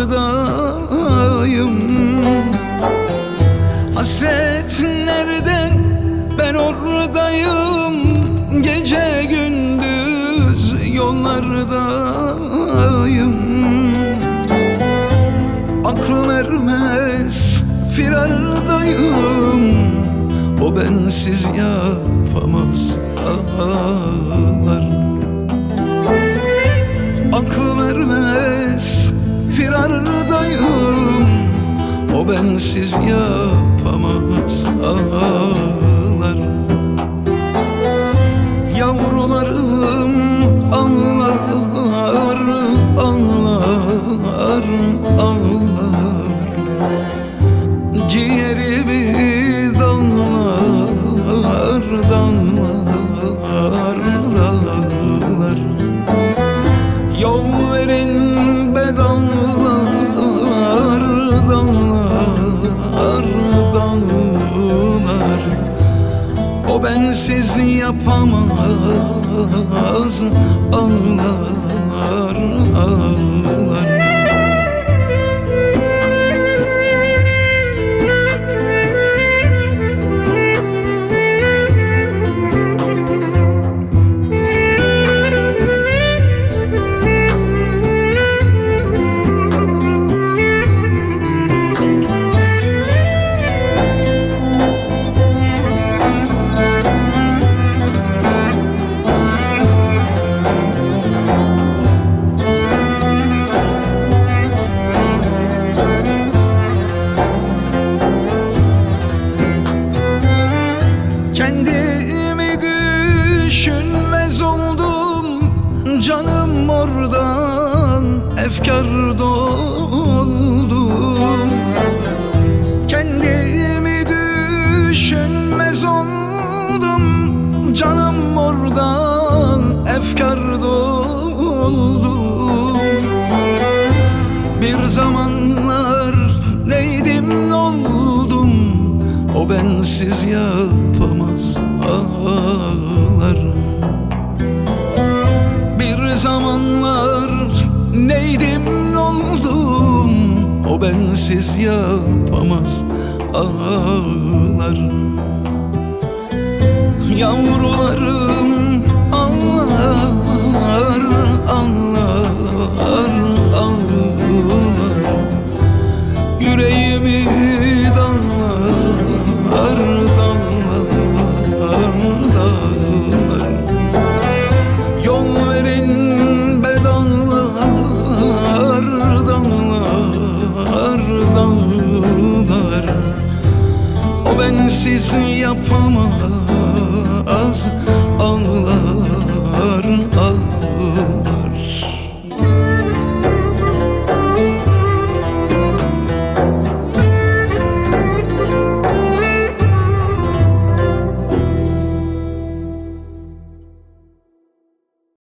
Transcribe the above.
yollardayım Hasret nerede? Ben oradayım. Gece gündüz yollardayım. Aklım ermez firardayım. O bensiz yapamaz ağlar. Ermez firardayım. O bensiz yapamaz ağlar Yavrularım ağlar ağlar ağlar. Ciğerimi dağlar dağlar dağlar Yol verin bedalar O bensiz yapamaz ağlar doldum Bir zamanlar neydim oldum. O bensiz yapamaz ağlarım. Bir zamanlar neydim oldum. O bensiz yapamaz ağlarım. Yavrularım O bensiz yapamaz ağlar